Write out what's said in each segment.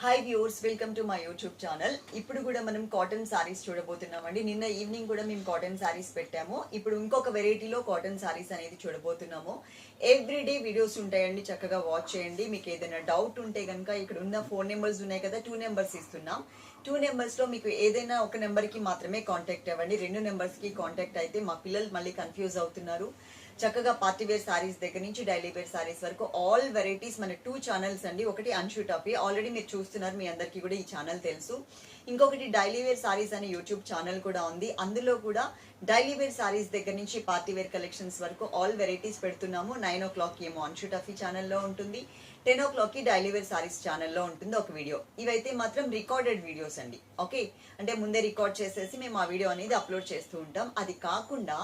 Hi viewers welcome to my YouTube channel ఇప్పుడు కూడా మనం కాటన్ సారీస్ చూడబోతున్నామండి. నిన్న ఈవినింగ్ కూడా మేము కాటన్ సారీస్ పెట్టాము. ఇప్పుడు ఇంకొక వెరైటీలో కాటన్ సారీస్ అనేది చూడబోతున్నాము. ఎవ్రీడే వీడియోస్ ఉంటాయండి చక్కగా వాచ్ చేయండి. మీకు ఏదైనా డౌట్ ఉంటే కనుక ఇక్కడ ఉన్న ఫోన్ నెంబర్స్ ఉన్నాయి కదా టూ నెంబర్స్ ఇస్తున్నాం. టూ నెంబర్స్లో మీకు ఏదైనా ఒక నెంబర్కి మాత్రమే కాంటాక్ట్ అవ్వండి. రెండు నెంబర్స్కి కాంటాక్ట్ అయితే మా పిల్లలు మళ్ళీ కన్ఫ్యూజ్ అవుతున్నారు. చక్కగా పార్టీ వేర్ సారీస్ దగ్గర నుంచి డైలీ వేర్ సారీస్ వరకు ఆల్ వెరైటీస్ మన టూ ఛానల్స్ అండి. ఒకటి అన్షు టాపీ ఆల్రెడీ మీరు చూస్తున్నారు మీ అందరికీ కూడా ఈ ఛానల్ తెలుసు. ఇంకొకటి డైలీ వేర్ సారీస్ అనే యూట్యూబ్ ఛానల్ కూడా ఉంది. అందులో కూడా డైలీ వేర్ సారీస్ దగ్గర నుంచి పార్టీ వేర్ కలెక్షన్స్ వరకు ఆల్ వెరైటీస్ పెడుతున్నాము. నైన్ ఓ క్లాక్ ఏమో అన్షు టాఫీ ఛానల్లో ఉంటుంది. టెన్ ఓ క్లాక్కి డైలీ వేర్ సారీస్ ఛానల్లో ఉంటుంది ఒక వీడియో ఇవైతే మాత్రం రికార్డెడ్ వీడియోస్ అండి. ఓకే అంటే ముందే రికార్డ్ చేసేసి మేము ఆ వీడియో అనేది అప్లోడ్ చేస్తూ ఉంటాం. అది కాకుండా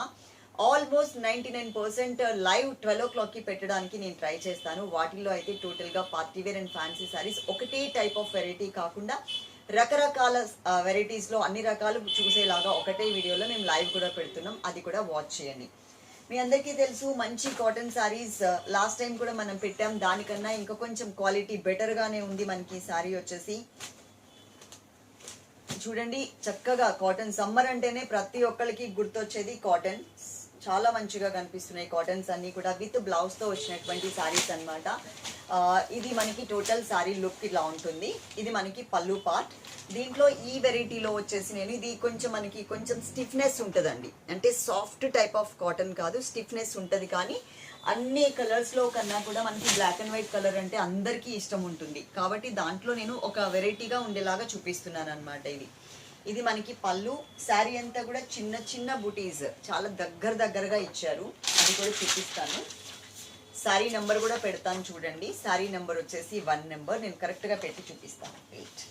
almost ninety nine percent live twelve ఓ క్లాక్కి పెట్టడానికి నేను ట్రై చేస్తాను. వాటిల్లో అయితే టోటల్గా party wear and fancy saris. ఒకటే టైప్ ఆఫ్ వెరైటీ కాకుండా రకరకాల వెరైటీస్లో అన్ని రకాలు చూసేలాగా ఒకటే వీడియోలో మేము లైవ్ కూడా పెడుతున్నాం. అది కూడా వాచ్ చేయండి. మీ అందరికీ తెలుసు మంచి కాటన్ సారీస్ లాస్ట్ టైం కూడా మనం పెట్టాం. దానికన్నా ఇంకా కొంచెం క్వాలిటీ బెటర్గానే ఉంది మనకి సారీ వచ్చేసి. చూడండి చక్కగా కాటన్. సమ్మర్ అంటేనే ప్రతి ఒక్కరికి గుర్తొచ్చేది కాటన్. చాలా మంచిగా కనిపిస్తున్నాయి కాటన్స్ అన్ని కూడా విత్ బ్లౌజ్తో వచ్చినటువంటి శారీస్ అన్నమాట. ఇది మనకి టోటల్ సారీ లుక్ ఇలా ఉంటుంది. ఇది మనకి పళ్ళు పార్ట్ దీంట్లో ఈ వెరైటీలో వచ్చేసి నేను ఇది కొంచెం మనకి కొంచెం స్టిఫ్నెస్ ఉంటుందండి. అంటే సాఫ్ట్ టైప్ ఆఫ్ కాటన్ కాదు స్టిఫ్నెస్ ఉంటుంది కానీ అన్ని కలర్స్లో కన్నా కూడా మనకి బ్లాక్ అండ్ వైట్ కలర్ అంటే అందరికీ ఇష్టం ఉంటుంది. కాబట్టి దాంట్లో నేను ఒక వెరైటీగా ఉండేలాగా చూపిస్తున్నాను అనమాట ఇది. ఇది మనకి పళ్ళు శారీ అంతా కూడా చిన్న చిన్న బుటీస్. చాలా దగ్గర దగ్గరగా ఇచ్చారు. అది కూడా చూపిస్తాను. శారీ నెంబర్ కూడా పెడతాను చూడండి. శారీ నెంబర్ వచ్చేసి వన్ నెంబర్. నేను కరెక్ట్గా పెట్టి చూపిస్తాను. వెయిట్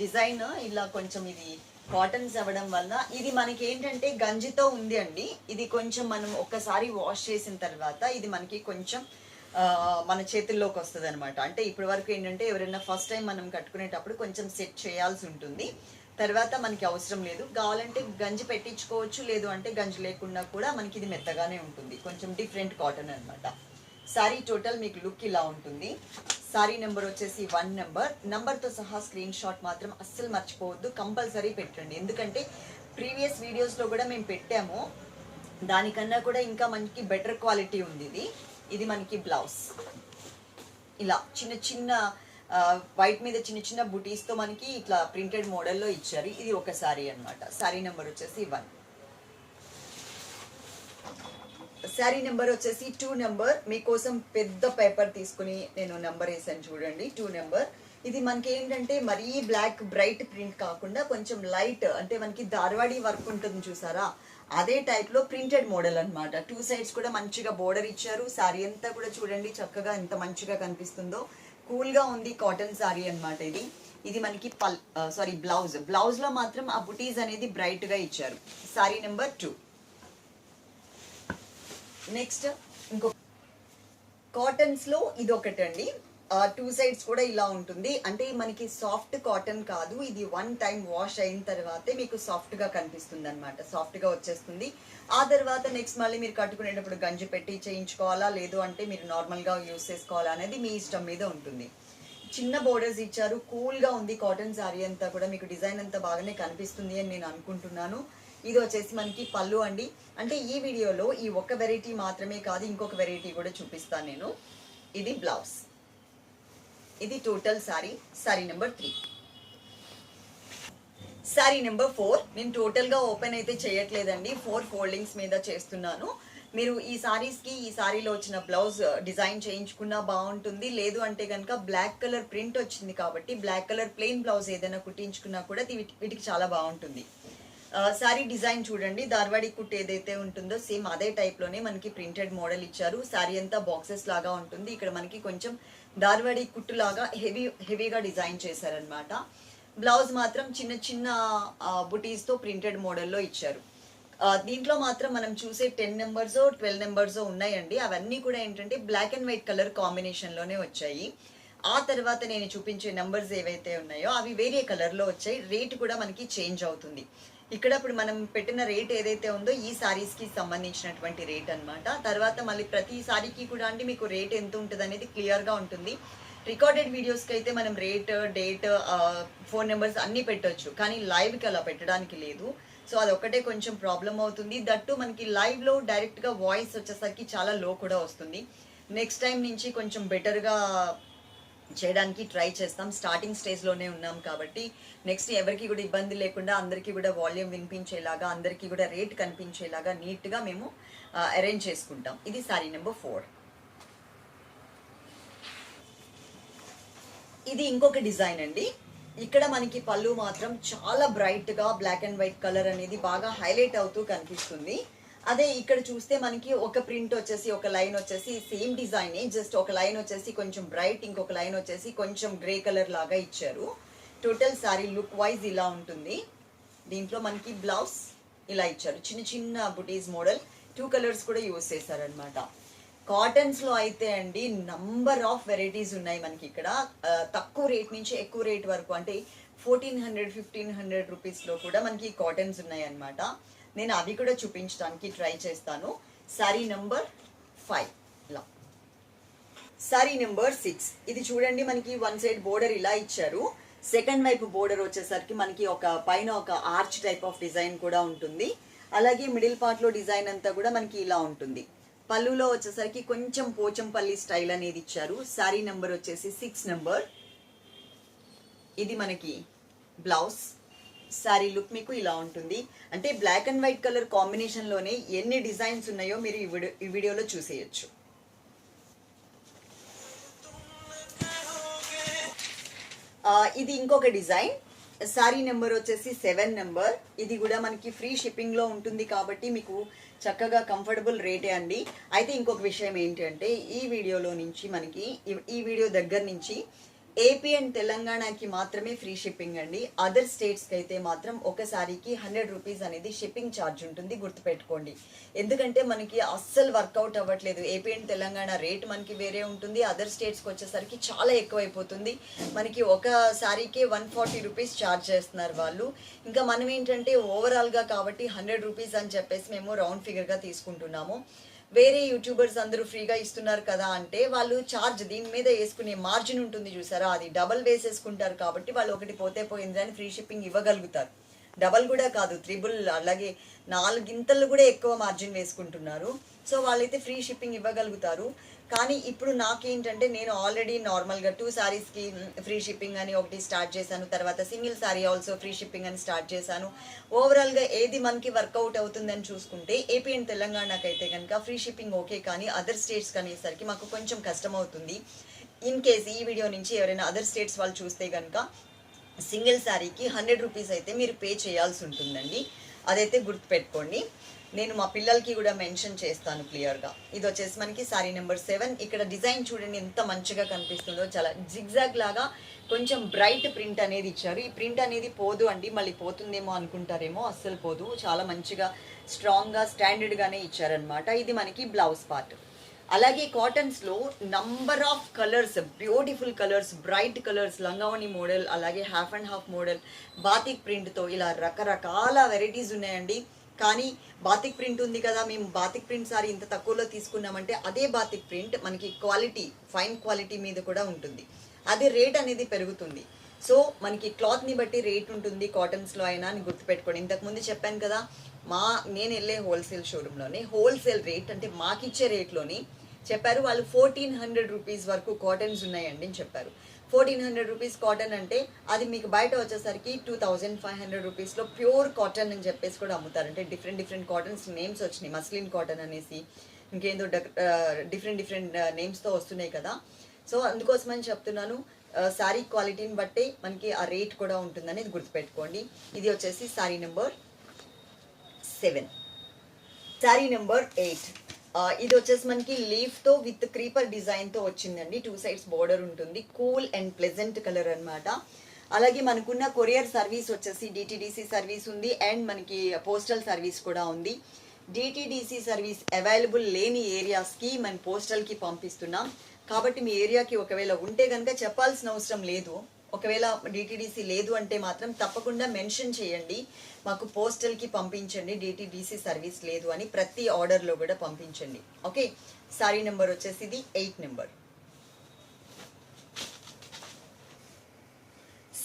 డిజైన్ ఇలా కొంచెం ఇది కాటన్స్ అవ్వడం వల్ల ఇది మనకి ఏంటంటే గంజితో ఉంది అండి. ఇది కొంచెం మనం ఒక్కసారి వాష్ చేసిన తర్వాత ఇది మనకి కొంచెం మన చేతుల్లోకి వస్తుంది అనమాట అంటే ఇప్పటి వరకు ఏంటంటే ఎవరైనా ఫస్ట్ టైం మనం కట్టుకునేటప్పుడు కొంచెం సెట్ చేయాల్సి ఉంటుంది. తర్వాత మనకి అవసరం లేదు. కావాలంటే గంజి పెట్టించుకోవచ్చు లేదు అంటే గంజి లేకుండా కూడా మనకి ఇది మెత్తగానే ఉంటుంది. కొంచెం డిఫరెంట్ కాటన్ అనమాట సారీ టోటల్ మీకు లుక్ ఇలా ఉంటుంది. సారీ నెంబర్ వచ్చేసి వన్ నెంబర్ నెంబర్తో సహా స్క్రీన్ షాట్ మాత్రం అస్సలు మర్చిపోవద్దు. కంపల్సరీ పెట్టండి. ఎందుకంటే ప్రీవియస్ వీడియోస్లో కూడా మేము పెట్టాము. దానికన్నా కూడా ఇంకా మనకి బెటర్ క్వాలిటీ ఉంది ఇది. ఇది మనకి బ్లౌజ్. ఇలా చిన్న చిన్న వైట్ మీద చిన్న చిన్న బుటీస్తో మనకి ఇట్లా ప్రింటెడ్ మోడల్లో ఇచ్చారు. ఇది ఒక శారీ అన్నమాట. శారీ నెంబర్ వచ్చేసి వన్. శారీ నెంబర్ వచ్చేసి టూ నెంబర్. మీకోసం పెద్ద పేపర్ తీసుకుని నేను నెంబర్ వేసాను చూడండి. Two number. ఇది మనకి ఏంటంటే మరీ బ్లాక్ బ్రైట్ ప్రింట్ కాకుండా కొంచెం లైట్ అంటే మనకి దార్వాడి వర్క్ ఉంటుంది చూసారా? అదే టైప్లో ప్రింటెడ్ మోడల్ అనమాట టూ సైడ్స్ కూడా మంచిగా బోర్డర్ ఇచ్చారు. శారీ అంతా కూడా చూడండి చక్కగా ఎంత మంచిగా కనిపిస్తుందో. కూల్గా ఉంది కాటన్ శారీ అన్నమాట ఇది. ఇది మనకి పల్ సారీ బ్లౌజ్ బ్లౌజ్లో మాత్రం ఆ బుటీస్ అనేది బ్రైట్గా ఇచ్చారు. శారీ నెంబర్ టూ నెక్స్ట్ ఇంకో కాటన్స్లో ఇది ఒకటండి టూ సైడ్స్ కూడా ఇలా ఉంటుంది. అంటే మనకి సాఫ్ట్ కాటన్ కాదు. ఇది వన్ టైం వాష్ అయిన తర్వాతే మీకు సాఫ్ట్గా కనిపిస్తుంది అనమాట సాఫ్ట్గా వచ్చేస్తుంది. ఆ తర్వాత నెక్స్ట్ మళ్ళీ మీరు కట్టుకునేటప్పుడు గంజి పెట్టి చేయించుకోవాలా? లేదు అంటే మీరు నార్మల్గా యూస్ చేసుకోవాలా అనేది మీ ఇష్టం మీద ఉంటుంది. చిన్న బోర్డర్స్ ఇచ్చారు. కూల్గా ఉంది కాటన్ శారీ అంతా కూడా. మీకు డిజైన్ అంతా బాగానే కనిపిస్తుంది అని నేను అనుకుంటున్నాను. ఇది వచ్చేసి మనకి పళ్ళు అండి. అంటే ఈ వీడియోలో ఈ ఒక్క వెరైటీ మాత్రమే కాదు ఇంకొక వెరైటీ కూడా చూపిస్తాను నేను. ఇది బ్లౌజ్ ఇది total sari sari number three sari number four నేను టోటల్గా ఓపెన్ అయితే చేయట్లేదండి. ఫోర్ ఫోల్డింగ్స్ మీద చేస్తున్నాను. మీరు ఈ సారీస్కి ఈ సారీలో వచ్చిన బ్లౌజ్ డిజైన్ uh, చేయించుకున్నా బాగుంటుంది. లేదు అంటే కనుక బ్లాక్ కలర్ ప్రింట్ వచ్చింది కాబట్టి బ్లాక్ కలర్ ప్లెయిన్ బ్లౌజ్ ఏదైనా కుట్టించుకున్నా కూడా వీటికి చాలా బాగుంటుంది. Uh, సారీ డిజైన్ చూడండి. దార్వాడి కుట్ ఏదైతే ఉంటుందో సేమ్ అదే టైప్లోనే మనకి ప్రింటెడ్ మోడల్ ఇచ్చారు. సారీ అంతా బాక్సెస్ లాగా ఉంటుంది. ఇక్కడ మనకి కొంచెం దార్వాడి కుట్టు లాగా హెవీ హెవీగా డిజైన్ చేశారనమాట బ్లౌజ్ మాత్రం చిన్న చిన్న బుటీస్తో ప్రింటెడ్ మోడల్లో ఇచ్చారు. దీంట్లో మాత్రం మనం చూసే టెన్ నెంబర్స్ ట్వెల్వ్ నెంబర్స్ ఉన్నాయండి. అవన్నీ కూడా ఏంటంటే బ్లాక్ అండ్ వైట్ కలర్ కాంబినేషన్లోనే వచ్చాయి. ఆ తర్వాత నేను చూపించే నెంబర్స్ ఏవైతే ఉన్నాయో అవి వేరే కలర్లో వచ్చాయి. రేట్ కూడా మనకి చేంజ్ అవుతుంది. ఇక్కడ ఇప్పుడు మనం పెట్టిన రేట్ ఏదైతే ఉందో ఈ శారీస్కి సంబంధించినటువంటి రేట్ అన్నమాట. తర్వాత మళ్ళీ ప్రతి సారీకి కూడా అంటే మీకు రేట్ ఎంత ఉంటుంది అనేది క్లియర్గా ఉంటుంది. రికార్డెడ్ వీడియోస్కి అయితే మనం రేట్ డేట్ ఫోన్ నెంబర్స్ అన్నీ పెట్టొచ్చు. కానీ లైవ్కి అలా పెట్టడానికి లేదు. సో అది ఒకటే కొంచెం ప్రాబ్లం అవుతుంది. దట్టు మనకి లైవ్లో డైరెక్ట్గా వాయిస్ వచ్చేసరికి చాలా లో కూడా వస్తుంది. నెక్స్ట్ టైం నుంచి కొంచెం బెటర్గా చేయడానికి ట్రై చేస్తాం. స్టార్టింగ్ స్టేజ్లోనే ఉన్నాం కాబట్టి నెక్స్ట్ ఎవరికి కూడా ఇబ్బంది లేకుండా అందరికీ కూడా వాల్యూమ్ వినిపించేలాగా అందరికీ కూడా రేట్ కనిపించేలాగా నీట్గా మేము అరేంజ్ చేసుకుంటాం. ఇది సారీ నెంబర్ ఫోర్. ఇది ఇంకొక డిజైన్ అండి. ఇక్కడ మనకి పళ్ళు మాత్రం చాలా బ్రైట్గా బ్లాక్ అండ్ వైట్ కలర్ అనేది బాగా హైలైట్ అవుతూ కనిపిస్తుంది. అదే ఇక్కడ చూస్తే మనకి ఒక ప్రింట్ వచ్చేసి ఒక లైన్ వచ్చేసి సేమ్ డిజైన్ జస్ట్ ఒక లైన్ వచ్చేసి కొంచెం బ్రైట్ ఇంకొక లైన్ వచ్చేసి కొంచెం గ్రే కలర్ లాగా ఇచ్చారు. టోటల్ సారీ లుక్ వైజ్ ఇలా ఉంటుంది. దీంట్లో మనకి బ్లౌజ్ ఇలా ఇచ్చారు. చిన్న చిన్న బుటీస్ మోడల్. టూ కలర్స్ కూడా యూస్ చేశారనమాట కాటన్స్లో అయితే అండి నంబర్ ఆఫ్ వెరైటీస్ ఉన్నాయి మనకి ఇక్కడ. తక్కువ రేట్ నుంచి ఎక్కువ రేట్ వరకు అంటే ఫోర్టీన్ హండ్రెడ్ ఫిఫ్టీన్ హండ్రెడ్ రూపీస్లో కూడా మనకి కాటన్స్ ఉన్నాయి అన్నమాట నేను అవి కూడా చూపించడానికి ట్రై చేస్తాను. సారీ నెంబర్ ఫైవ్ ఇలా సారీ నెంబర్ సిక్స్ ఇది చూడండి మనకి వన్ సైడ్ బోర్డర్ ఇలా ఇచ్చారు. సెకండ్ వైపు బోర్డర్ వచ్చేసరికి మనకి ఒక పైన ఒక ఆర్చ్ టైప్ ఆఫ్ డిజైన్ కూడా ఉంటుంది. అలాగే మిడిల్ పార్ట్లో డిజైన్ అంతా కూడా మనకి ఇలా ఉంటుంది. పళ్ళులో వచ్చేసరికి కొంచెం పోచంపల్లి స్టైల్ అనేది ఇచ్చారు. సారీ నెంబర్ వచ్చేసి సిక్స్ నెంబర్ ఇది మనకి బ్లౌజ్ సారీ లుక్ మీకు ఇలా ఉంటుంది. అంటే బ్లాక్ అండ్ వైట్ కలర్ కాంబినేషన్లోనే ఎన్ని డిజైన్స్ ఉన్నాయో మీరు ఈ వీడియో ఈ వీడియోలో చూసేయచ్చు. ఇది ఇంకొక డిజైన్ శారీ నెంబర్ వచ్చేసి సెవెన్ నెంబర్ ఇది కూడా మనకి ఫ్రీ షిప్పింగ్లో ఉంటుంది కాబట్టి మీకు చక్కగా కంఫర్టబుల్ రేటే అండి. అయితే ఇంకొక విషయం ఏంటంటే ఈ వీడియోలో నుంచి మనకి ఈ వీడియో దగ్గర నుంచి ఏపీ అండ్ తెలంగాణకి మాత్రమే ఫ్రీ షిప్పింగ్ అండి. అదర్ స్టేట్స్కి అయితే మాత్రం ఒకసారికి హండ్రెడ్ రూపీస్ అనేది షిప్పింగ్ ఛార్జ్ ఉంటుంది. గుర్తుపెట్టుకోండి. ఎందుకంటే మనకి అస్సలు వర్కౌట్ అవ్వట్లేదు. ఏపీ అండ్ తెలంగాణ రేట్ మనకి వేరే ఉంటుంది. అదర్ స్టేట్స్కి వచ్చేసరికి చాలా ఎక్కువైపోతుంది. మనకి ఒక సారీకే వన్ ఫార్టీ రూపీస్ ఛార్జ్ చేస్తున్నారు వాళ్ళు. ఇంకా మనం ఏంటంటే ఓవరాల్గా కాబట్టి హండ్రెడ్ రూపీస్ అని చెప్పేసి మేము రౌండ్ ఫిగర్గా తీసుకుంటున్నాము. వేరే యూట్యూబర్స్ అందరూ ఫ్రీగా ఇస్తున్నారు కదా అంటే వాళ్ళు ఛార్జ్ దీని మీద వేసుకునే మార్జిన్ ఉంటుంది చూసారా? అది డబల్ వేసేసుకుంటారు కాబట్టి వాళ్ళు ఒకటి పోతే పోయింది అని ఫ్రీ షిప్పింగ్ ఇవ్వగలుగుతారు. డబల్ కూడా కాదు త్రిబుల్ అలాగే నాలుగింతలు కూడా ఎక్కువ మార్జిన్ వేసుకుంటున్నారు. సో వాళ్ళైతే ఫ్రీ షిప్పింగ్ ఇవ్వగలుగుతారు. కానీ ఇప్పుడు నాకేంటంటే నేను ఆల్రెడీ నార్మల్గా టూ శారీస్కి ఫ్రీ షిప్పింగ్ అని ఒకటి స్టార్ట్ చేశాను. తర్వాత single sari also free shipping అని స్టార్ట్ చేశాను. ఓవరాల్గా ఏది మనకి వర్కౌట్ అవుతుందని చూసుకుంటే ఏపీ అండ్ కనుక ఫ్రీ షిప్పింగ్ ఓకే కానీ అదర్ స్టేట్స్ అనేసరికి మాకు కొంచెం కష్టం అవుతుంది ఇన్ కేస్ ఈ వీడియో నుంచి ఎవరైనా అదర్ స్టేట్స్ వాళ్ళు చూస్తే కనుక సింగిల్ శారీకి హండ్రెడ్ రూపీస్ అయితే మీరు పే చేయాల్సి ఉంటుందండి. అదైతే గుర్తుపెట్టుకోండి. నేను మా పిల్లలకి కూడా మెన్షన్ చేస్తాను క్లియర్గా. ఇది వచ్చేసి మనకి సారీ నెంబర్ సెవెన్. ఇక్కడ డిజైన్ చూడండి ఎంత మంచిగా కనిపిస్తుందో. చాలా జిగ్జాగ్ లాగా కొంచెం బ్రైట్ ప్రింట్ అనేది ఇచ్చారు. ఈ ప్రింట్ అనేది పోదు అండి మళ్ళీ పోతుందేమో అనుకుంటారేమో అస్సలు పోదు. చాలా మంచిగా స్ట్రాంగ్గా స్టాండర్డ్గానే ఇచ్చారనమాట ఇది మనకి బ్లౌజ్ పార్ట్. అలాగే కాటన్స్లో number of colours beautiful colours bright colours లంగావణి model అలాగే half and half model batik ప్రింట్తో ఇలా రకరకాల వెరైటీస్ ఉన్నాయండి. కానీ బాతిక్ ప్రింట్ ఉంది కదా మేము బాతిక్ ప్రింట్ సారీ ఇంత తక్కువలో తీసుకున్నామంటే అదే బాతిక్ ప్రింట్ మనకి క్వాలిటీ ఫైన్ క్వాలిటీ మీద కూడా ఉంటుంది. అదే రేట్ అనేది పెరుగుతుంది. సో మనకి క్లాత్ని బట్టి రేట్ ఉంటుంది కాటన్స్లో అయినా అని గుర్తుపెట్టుకోండి. ఇంతకుముందు చెప్పాను కదా మా నేను వెళ్ళే హోల్సేల్ షోరూంలోనే హోల్సేల్ రేట్ అంటే మాకిచ్చే రేట్లోని చెప్పారు వాళ్ళు ఫోర్టీన్ హండ్రెడ్ రూపీస్ వరకు కాటన్స్ ఉన్నాయండి అని చెప్పారు. ఫోర్టీన్ హండ్రెడ్ రూపీస్ కాటన్ అంటే అది మీకు బయట వచ్చేసరికి టూ థౌజండ్ ఫైవ్ హండ్రెడ్ రూపీస్లో ప్యూర్ కాటన్ అని చెప్పేసి కూడా అమ్ముతారు. అంటే డిఫరెంట్ డిఫరెంట్ కాటన్స్ నేమ్స్ వచ్చినాయి. మస్లిన్ కాటన్ అనేసి ఇంకేందో డిఫరెంట్ డిఫరెంట్ నేమ్స్తో వస్తున్నాయి కదా. సో అందుకోసమని చెప్తున్నాను శారీ క్వాలిటీని బట్టి మనకి ఆ రేట్ కూడా ఉంటుందని గుర్తుపెట్టుకోండి. ఇది వచ్చేసి sari number seven sari number eight ఇది వచ్చేసి మనకి లీఫ్తో విత్ క్రీపర్ డిజైన్తో వచ్చిందండి. టూ సైడ్స్ బోర్డర్ ఉంటుంది. కూల్ అండ్ ప్లెజెంట్ కలర్ అనమాట అలాగే మనకున్న కొరియర్ సర్వీస్ వచ్చేసి డిటిడిసి సర్వీస్ ఉంది. అండ్ మనకి పోస్టల్ సర్వీస్ కూడా ఉంది. డిటిడిసి సర్వీస్ అవైలబుల్ లేని ఏరియాస్కి మన పోస్టల్కి పంపిస్తున్నాం. కాబట్టి మీ ఏరియాకి ఒకవేళ ఉంటే కనుక చెప్పాల్సిన అవసరం లేదు. ఒకవేళ డిటీడీసీ లేదు అంటే మాత్రం తప్పకుండా మెన్షన్ చేయండి. మాకు పోస్టల్కి పంపించండి. డిటీడీసీ సర్వీస్ లేదు అని ప్రతి ఆర్డర్లో కూడా పంపించండి. ఓకే? సారీ నెంబర్ వచ్చేసి ఇది eight number.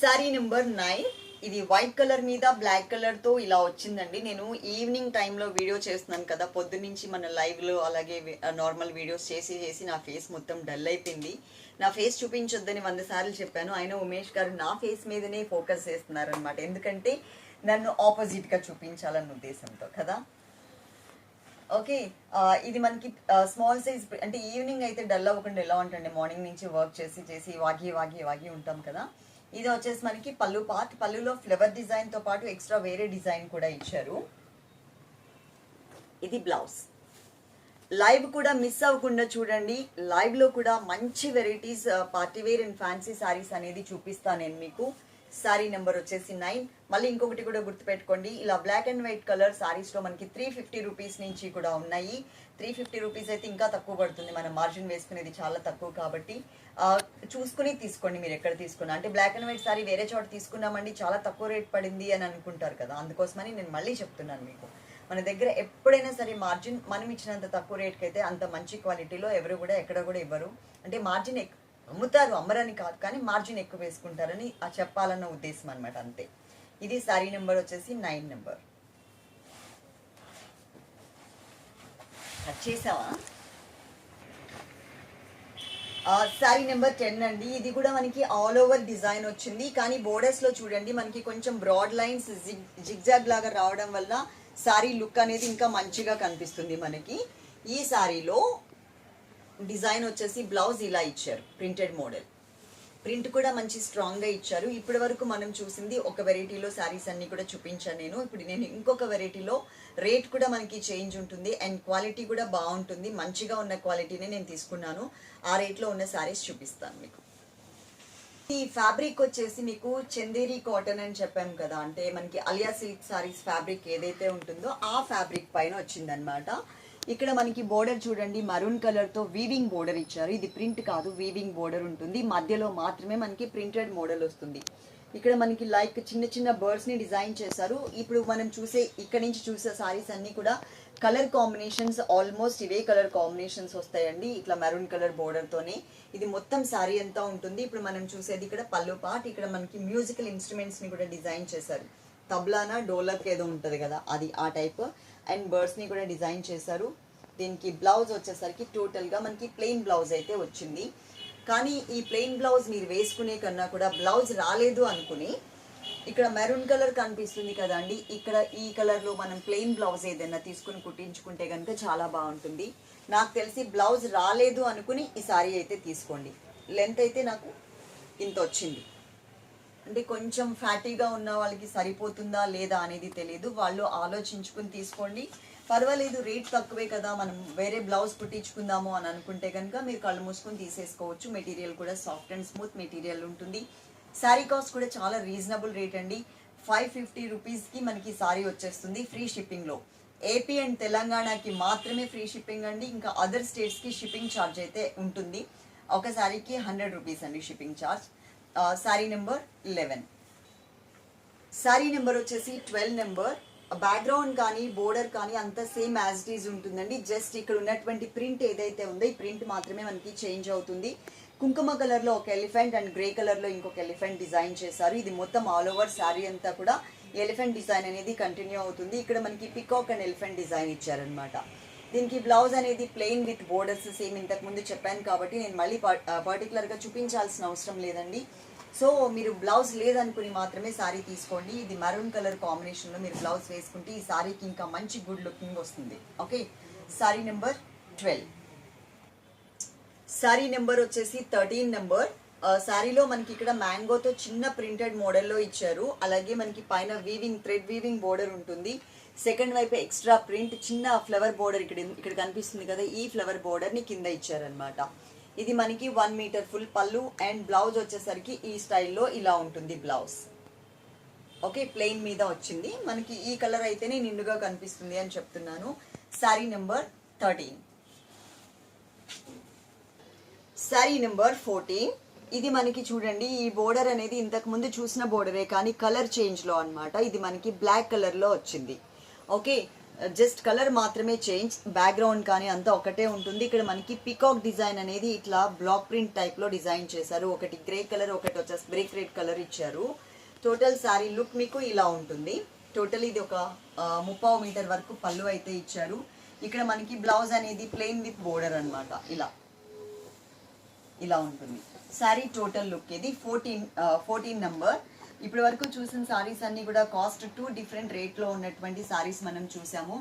Sari number nine. ఇది వైట్ కలర్ మీద బ్లాక్ కలర్తో ఇలా వచ్చిందండి. నేను ఈవినింగ్ టైంలో వీడియో చేస్తున్నాను కదా పొద్దున్నుంచి మన లైవ్లో అలాగే నార్మల్ వీడియోస్ చేసి చేసి నా ఫేస్ మొత్తం డల్ అయిపోయింది. నా ఫేస్ చూపించొద్దని వంద సార్లు చెప్పాను. అయినా ఉమేష్ గారు నా ఫేస్ మీదనే ఫోకస్ చేస్తున్నారు అనమాట ఎందుకంటే నన్ను ఆపోజిట్గా చూపించాలన్న ఉద్దేశంతో కదా. ఓకే ఇది మనకి స్మాల్ సైజ్ అంటే ఈవినింగ్ అయితే డల్ అవ్వకుండా ఎలా ఉంటుంది మార్నింగ్ నుంచి వర్క్ చేసి చేసి వాగి వాగి వాగి ఉంటాం కదా. ఇది వచ్చేసి మనకి పళ్ళు పార్ట్ పళ్ళులో ఫ్లవర్ డిజైన్తో పాటు ఎక్స్ట్రా వేరే డిజైన్ కూడా ఇచ్చారు. ఇది బ్లౌజ్. లైవ్ కూడా మిస్ అవ్వకుండా చూడండి. లైవ్లో కూడా మంచి varieties party wear and fancy saris అనేది చూపిస్తాను నేను మీకు. సారీ నెంబర్ వచ్చేసి నైన్. మళ్ళీ ఇంకొకటి కూడా గుర్తుపెట్టుకోండి. ఇలా బ్లాక్ అండ్ వైట్ కలర్ సారీస్లో మనకి త్రీ ఫిఫ్టీ రూపీస్ నుంచి కూడా ఉన్నాయి. త్రీ ఫిఫ్టీ రూపీస్ అయితే ఇంకా తక్కువ పడుతుంది. మనం మార్జిన్ వేసుకునేది చాలా తక్కువ కాబట్టి. చూసుకుని తీసుకోండి మీరు ఎక్కడ తీసుకున్నా. అంటే బ్లాక్ అండ్ వైట్ సారీ వేరే చోట తీసుకున్నామండి చాలా తక్కువ రేట్ పడింది అని అనుకుంటారు కదా. అందుకోసమని నేను మళ్ళీ చెప్తున్నాను మీకు. మన దగ్గర ఎప్పుడైనా సరే మార్జిన్ మనం ఇచ్చినంత తక్కువ రేట్కి అయితే అంత మంచి క్వాలిటీలో ఎవరు కూడా ఎక్కడ కూడా ఇవ్వరు. అంటే మార్జిన్ ఎక్- అమ్ముతారు అమ్మరని కాదు కానీ మార్జిన్ ఎక్కువ వేసుకుంటారని ఆ చెప్పాలన్న ఉద్దేశం అనమాట అంతే. ఇది సారీ నెంబర్ వచ్చేసి నైన్ నెంబర్ కట్ చేసావా? సారీ నెంబర్ టెన్ అండి. ఇది కూడా మనకి ఆల్ ఓవర్ డిజైన్ వచ్చింది. కానీ బోర్డర్స్లో చూడండి మనకి కొంచెం బ్రాడ్ లైన్స్ జిగ్జాగ్ లాగా రావడం వల్ల సారీ లుక్ అనేది ఇంకా మంచిగా కనిపిస్తుంది మనకి. ఈ సారీలో డిజైన్ వచ్చేసి బ్లౌజ్ ఇలా ఇచ్చారు ప్రింటెడ్ మోడల్ ప్రింట్ కూడా మంచి స్ట్రాంగ్గా ఇచ్చారు. ఇప్పటి వరకు మనం చూసింది ఒక వెరైటీలో శారీస్ అన్ని కూడా చూపించాను నేను. ఇప్పుడు నేను ఇంకొక వెరైటీలో రేట్ కూడా మనకి చేంజ్ ఉంటుంది. అండ్ క్వాలిటీ కూడా బాగుంటుంది. మంచిగా ఉన్న క్వాలిటీనే నేను తీసుకున్నాను. ఆ రేట్లో ఉన్న శారీస్ చూపిస్తాను మీకు. ఈ ఫ్యాబ్రిక్ వచ్చేసి మీకు చందేరి కాటన్ అని చెప్పాం కదా. అంటే మనకి అలియా సిల్క్ సారీస్ ఫ్యాబ్రిక్ ఏదైతే ఉంటుందో ఆ ఫ్యాబ్రిక్ పైన వచ్చిందనమాట ఇక్కడ మనకి బోర్డర్ చూడండి మరూన్ కలర్తో వీవింగ్ బోర్డర్ ఇచ్చారు. ఇది ప్రింట్ కాదు వీవింగ్ బోర్డర్ ఉంటుంది. మధ్యలో మాత్రమే మనకి ప్రింటెడ్ మోడల్ వస్తుంది. ఇక్కడ మనకి లైక్ చిన్న చిన్న బర్డ్స్ని డిజైన్ చేశారు. ఇప్పుడు మనం చూసే ఇక్కడ నుంచి చూసే సారీస్ అన్ని కూడా కలర్ కాంబినేషన్స్ ఆల్మోస్ట్ ఇవే కలర్ కాంబినేషన్స్ వస్తాయండి. ఇట్లా మెరూన్ కలర్ బోర్డర్ తోనే. ఇది మొత్తం సారీ అంతా ఉంటుంది. ఇప్పుడు మనం చూసేది ఇక్కడ పళ్ళు పాట్ ఇక్కడ మనకి మ్యూజికల్ ఇన్స్ట్రుమెంట్స్ని కూడా డిజైన్ చేశారు. తబ్లానా డోలక్ ఏదో ఉంటుంది కదా అది ఆ టైప్ అండ్ బర్డ్స్ని కూడా డిజైన్ చేశారు. దీనికి బ్లౌజ్ వచ్చేసరికి టోటల్గా మనకి ప్లెయిన్ బ్లౌజ్ అయితే వచ్చింది. కానీ ఈ ప్లెయిన్ బ్లౌజ్ మీరు వేసుకునే కన్నా కూడా బ్లౌజ్ రాలేదు అనుకుని ఇక్కడ మెరూన్ కలర్ కనిపిస్తుంది కదండి. ఇక్కడ ఈ కలర్లో మనం ప్లెయిన్ బ్లౌజ్ ఏదైనా తీసుకుని కుట్టించుకుంటే కనుక చాలా బాగుంటుంది. నాకు తెలిసి బ్లౌజ్ రాలేదు అనుకుని ఈ సారీ అయితే తీసుకోండి. లెంత్ అయితే నాకు ఇంత వచ్చింది. అంటే కొంచెం ఫ్యాటీగా ఉన్న వాళ్ళకి సరిపోతుందా లేదా అనేది తెలియదు వాళ్ళు ఆలోచించుకుని తీసుకోండి. పర్వాలేదు రేట్ తక్కువే కదా మనం వేరే బ్లౌజ్ కుట్టించుకుందాము అని అనుకుంటే కనుక మీరు కళ్ళు మూసుకొని తీసేసుకోవచ్చు. మెటీరియల్ కూడా సాఫ్ట్ అండ్ స్మూత్ మెటీరియల్ ఉంటుంది. శారీ కాస్ట్ కూడా చాలా రీజనబుల్ రేట్ అండి. ఫైవ్ ఫిఫ్టీ రూపీస్కి మనకి శారీ వచ్చేస్తుంది ఫ్రీ షిప్పింగ్లో. ఏపీ అండ్ తెలంగాణకి మాత్రమే ఫ్రీ షిప్పింగ్ అండి. ఇంకా అదర్ స్టేట్స్కి షిప్పింగ్ ఛార్జ్ అయితే ఉంటుంది. ఒక శారీకి హండ్రెడ్ రూపీస్ అండి shipping charge. Sari number eleven sari number వచ్చేసి ట్వెల్వ్ నెంబర్ బ్యాక్గ్రౌండ్ కానీ బోర్డర్ కానీ అంత సేమ్ యాజ్ డీజ్ ఉంటుందండి. జస్ట్ ఇక్కడ ఉన్నటువంటి ప్రింట్ ఏదైతే ఉందో ఈ ప్రింట్ మాత్రమే మనకి చేంజ్ అవుతుంది. కుంకుమ కలర్లో ఒక ఎలిఫెంట్ అండ్ గ్రే కలర్లో ఇంకొక ఎలిఫెంట్ డిజైన్ చేశారు. ఇది మొత్తం ఆల్ ఓవర్ శారీ అంతా కూడా ఎలిఫెంట్ డిజైన్ అనేది కంటిన్యూ అవుతుంది. ఇక్కడ మనకి పికాక్ అండ్ ఎలిఫెంట్ డిజైన్ ఇచ్చారనమాట దీనికి బ్లౌజ్ అనేది ప్లెయిన్ విత్ బోర్డర్స్ సేమ్ ఇంతకుముందు చెప్పాను కాబట్టి నేను మళ్ళీ పర్టికులర్గా చూపించాల్సిన అవసరం లేదండి. సో మీరు బ్లౌజ్ లేదనుకుని మాత్రమే శారీ తీసుకోండి. ఇది మరూన్ కలర్ కాంబినేషన్లో మీరు బ్లౌజ్ వేసుకుంటే ఈ శారీకి ఇంకా మంచి గుడ్ లుకింగ్ వస్తుంది. Okay sari number twelve sari number వచ్చేసి థర్టీన్ నెంబర్ శారీలో మనకి ఇక్కడ మ్యాంగోతో చిన్న ప్రింటెడ్ మోడల్లో ఇచ్చారు. అలాగే మనకి పైన వీవింగ్ థ్రెడ్ వీవింగ్ బోర్డర్ ఉంటుంది. సెకండ్ వైపు ఎక్స్ట్రా ప్రింట్ చిన్న ఫ్లవర్ బోర్డర్ ఇక్కడ ఇక్కడ కనిపిస్తుంది కదా ఈ ఫ్లవర్ బోర్డర్ని కింద ఇచ్చారనమాట ఇది మనకి వన్ మీటర్ ఫుల్ పళ్ళు అండ్ బ్లౌజ్ వచ్చేసరికి ఈ స్టైల్లో ఇలా ఉంటుంది బ్లౌజ్. ఓకే ప్లెయిన్ మీద వచ్చింది. మనకి ఈ కలర్ అయితేనే నిండుగా కనిపిస్తుంది అని చెప్తున్నాను. Sari number thirteen. Sari number fourteen. ఇది మనకి చూడండి ఈ బోర్డర్ అనేది ఇంతకు ముందు చూసిన బోర్డరే కానీ కలర్ చేంజ్లో అనమాట ఇది మనకి బ్లాక్ కలర్లో వచ్చింది. ఓకే జస్ట్ కలర్ మాత్రమే చేంజ్ బ్యాక్గ్రౌండ్ కానీ అంతా ఒకటే ఉంటుంది. ఇక్కడ మనకి పికాక్ డిజైన్ అనేది ఇట్లా బ్లాక్ ప్రింట్ టైప్లో డిజైన్ చేశారు. ఒకటి గ్రే కలర్ ఒకటి వచ్చేసి బ్రేక్ రెడ్ కలర్ ఇచ్చారు. టోటల్ శారీ లుక్ మీకు ఇలా ఉంటుంది. టోటల్ ఇది ఒక ముప్పావు మీటర్ వరకు పళ్ళు అయితే ఇచ్చారు. ఇక్కడ మనకి బ్లౌజ్ అనేది ప్లెయిన్ విత్ బోర్డర్ అనమాట ఇలా. ఇలా ఉంటుంది. శారీ టోటల్ లుక్ ఇది. ఫోర్టీన్ ఫోర్టీన్ నెంబర్ ఇప్పటి వరకు చూసిన సారీస్ అన్ని కూడా కాస్ట్ టూ డిఫరెంట్ రేట్లో ఉన్నటువంటి సారీస్ మనం చూసాము.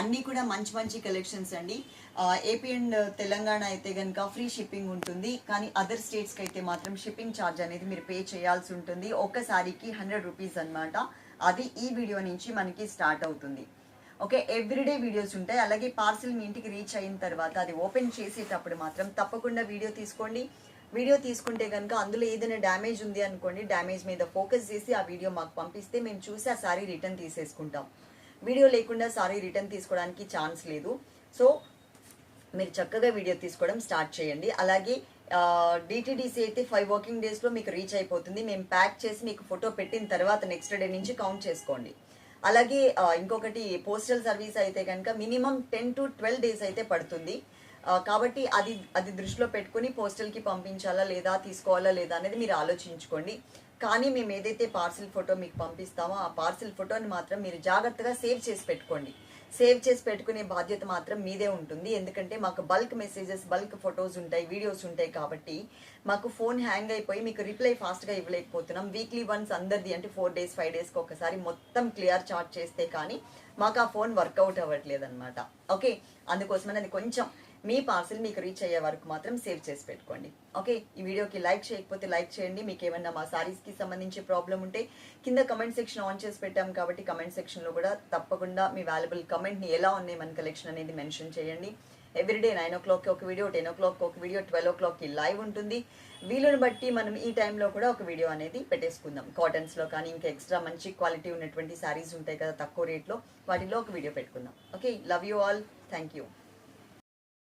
అన్నీ కూడా మంచి మంచి కలెక్షన్స్ అండి. ఏపీ అండ్ తెలంగాణ అయితే కనుక ఫ్రీ షిప్పింగ్ ఉంటుంది. కానీ అదర్ స్టేట్స్కి అయితే మాత్రం షిప్పింగ్ ఛార్జ్ అనేది మీరు పే చేయాల్సి ఉంటుంది. ఒక సారీకి హండ్రెడ్ రూపీస్ అన్నమాట. అది ఈ వీడియో నుంచి మనకి స్టార్ట్ అవుతుంది. ఓకే ఎవ్రీడే వీడియోస్ ఉంటాయి. అలాగే పార్సిల్ మీ ఇంటికి రీచ్ అయిన తర్వాత అది ఓపెన్ చేసేటప్పుడు మాత్రం తప్పకుండా వీడియో తీసుకోండి. వీడియో తీసుకుంటే కనుక అందులో ఏదైనా డ్యామేజ్ ఉంది అనుకోండి డ్యామేజ్ మీద ఫోకస్ చేసి ఆ వీడియో మాకు పంపిస్తే మేము చూసి ఆ సారీ రిటర్న్ తీసేసుకుంటాం. వీడియో లేకుండా సారీ రిటర్న్ తీసుకోవడానికి ఛాన్స్ లేదు. సో మీరు చక్కగా వీడియో తీసుకోవడం స్టార్ట్ చేయండి. అలాగే డిటీడీసీ అయితే ఫైవ్ వర్కింగ్ డేస్లో మీకు రీచ్ అయిపోతుంది. మేము ప్యాక్ చేసి మీకు ఫోటో పెట్టిన తర్వాత నెక్స్ట్ డే నుంచి కౌంట్ చేసుకోండి. అలాగే ఇంకొకటి పోస్టల్ సర్వీస్ అయితే కనుక minimum ten to twelve days అయితే పడుతుంది. కాబట్టి అది అది దృష్టిలో పెట్టుకుని పోస్టల్కి పంపించాలా లేదా తీసుకోవాలా లేదా అనేది మీరు ఆలోచించుకోండి. కానీ మేము ఏదైతే పార్సిల్ ఫోటో మీకు పంపిస్తామో ఆ పార్సిల్ ఫోటోని మాత్రం మీరు జాగ్రత్తగా సేవ్ చేసి పెట్టుకోండి. సేవ్ చేసి పెట్టుకునే బాధ్యత మాత్రం మీదే ఉంటుంది. ఎందుకంటే మాకు బల్క్ మెసేజెస్ బల్క్ ఫొటోస్ ఉంటాయి వీడియోస్ ఉంటాయి కాబట్టి మాకు ఫోన్ హ్యాంగ్ అయిపోయి మీకు రిప్లై ఫాస్ట్గా ఇవ్వలేకపోతున్నాం. వీక్లీ వన్స్ అందరిది అంటే ఫోర్ డేస్ ఫైవ్ డేస్కి ఒకసారి మొత్తం క్లియర్ చార్ట్ చేస్తే కానీ మాకు ఆ ఫోన్ వర్కౌట్ అవ్వట్లేదు అనమాట ఓకే? అందుకోసమని అది కొంచెం మీ పార్సిల్ మీకు రీచ్ అయ్యే వరకు మాత్రం సేవ్ చేసి పెట్టుకోండి. ఓకే ఈ వీడియోకి లైక్ చేయకపోతే లైక్ చేయండి. మీకు ఏమన్నా మా సారీస్కి సంబంధించి ప్రాబ్లం ఉంటే కింద కమెంట్ సెక్షన్ ఆన్ చేసి పెట్టాం కాబట్టి కమెంట్ సెక్షన్లో కూడా తప్పకుండా మీ వాల్యుబుల్ కమెంట్ని ఎలా ఉన్నాయి మన కలెక్షన్ అనేది మెన్షన్ చేయండి. ఎవ్రీడే నైన్ ఓ క్లాక్కి ఒక వీడియో టెన్ ఓ క్లాక్కి ఒక వీడియో ట్వెల్వ్ ఓ క్లాక్కి లైవ్ ఉంటుంది. వీలుని బట్టి మనం ఈ టైంలో కూడా ఒక వీడియో అనేది పెట్టేసుకుందాం. కాటన్స్లో కానీ ఇంకా ఎక్స్ట్రా మంచి క్వాలిటీ ఉన్నటువంటి శారీస్ ఉంటాయి కదా తక్కువ రేట్లో వాటిలో ఒక వీడియో పెట్టుకుందాం. Okay love you all thank you